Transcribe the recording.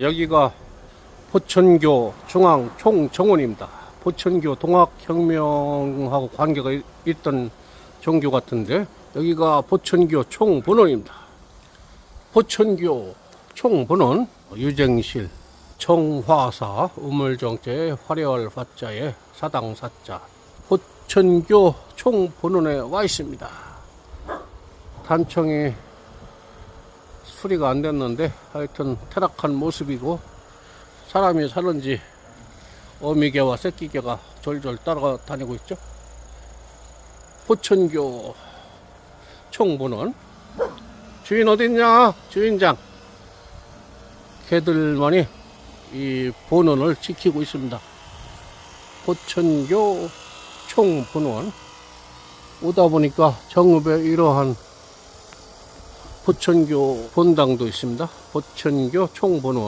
여기가 포천교 중앙 총정원입니다. 포천교 동학혁명하고 관계가 이- 있던 종교 같은데 여기가 포천교 총본원입니다. 포천교 총본원 유정실 청화사 우물정자의 화려할 화자에 사당사자 포천교 총본원에 와 있습니다. 단청이 수리가 안 됐는데 하여튼 타락한 모습이고 사람이 사는지 어미개와 새끼개가 졸졸 따라다니고 있죠. 포천교 총본원 주인 어딨냐 주인장 개들만이 이 본원을 지키고 있습니다. 포천교 총본원 오다 보니까 정읍에 이러한 포천교 본당도 있습니다. 포천교 총본원